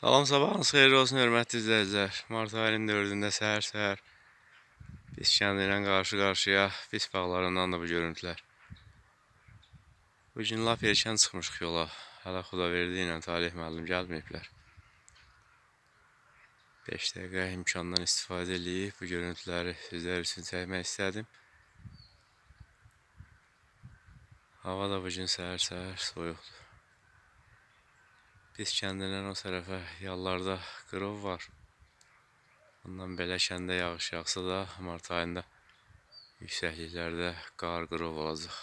Salam sabahınız xeyirli olsun hörmətli izləyicilər. Mart ayının 4-də səhər-səhər biz kəndi ilə qarşı-qarşıya biz bağlarından da bu görüntülər. Bu gün lap erkən çıxmışıq yola. Hələ Xudaverdi ilə Talih müəllim gəlməyiblər. 5 dəqiqə imkandan istifadə edib bu görüntüləri sizlər üçün çəkmək istədim. Hava da bu gün səhər-səhər soyuqdur. Biz kəndindən o tərəfə yollarda qırov var. Ondan belə kəndə yağış yağsa da mart ayında yüksəkliklərdə qar qırov olacaq.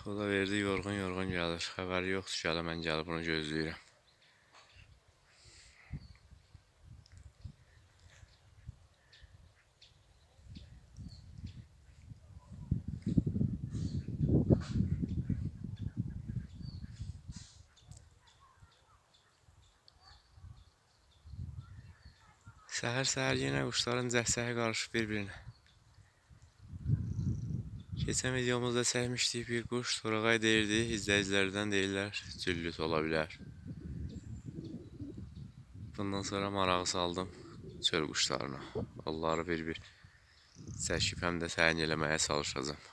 Xuda verdi yorğun yorğun gəlir. Xəbəri yoxdur ki, hələ mən gəlib bunu gözləyirəm. Səhər-səhər yenə quşların cəhcəhi qarışıb bir-birinə. Keçən videomuzda çəkmişdik bir quş Torağay deyirdi, izləyicilərdən deyirlər cüllüt ola bilər. Bundan sonra marağı saldım çöl quşlarına. Onları bir-bir çəkib həm də təyin eləməyə çalışacağım.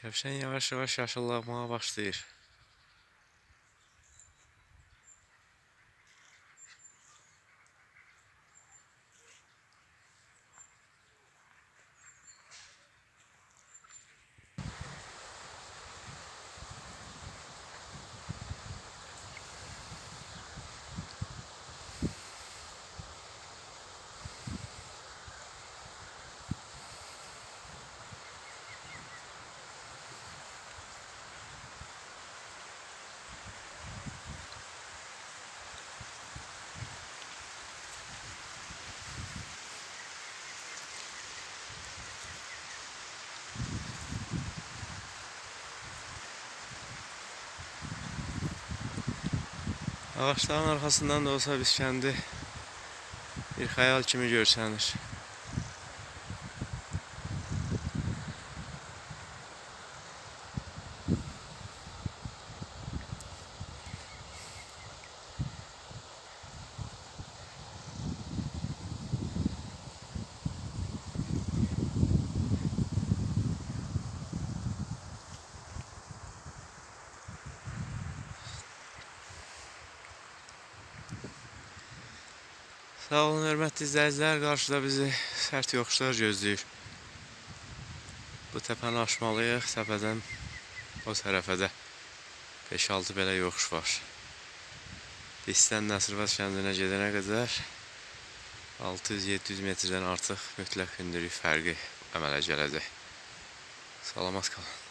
Kəvşən yavaş-yavaş yaşıllanmağa başlayır. Ağaçların arkasından da olsa biz kendi bir hayal kimi görsənir. Sağ olun hörmətli izləyicilər. Qarşıda bizi sərt yoxuşlar gözləyir. Bu təpəni aşmalıyıq. Təpədən o tərəfə də 5-6 belə yoxuş var. Bizdən Nəsirvat kəndinə gedənə qədər 600-700 metrdən artıq mütləq hündürlük fərqi əmələ gələcək. Salamat qalın.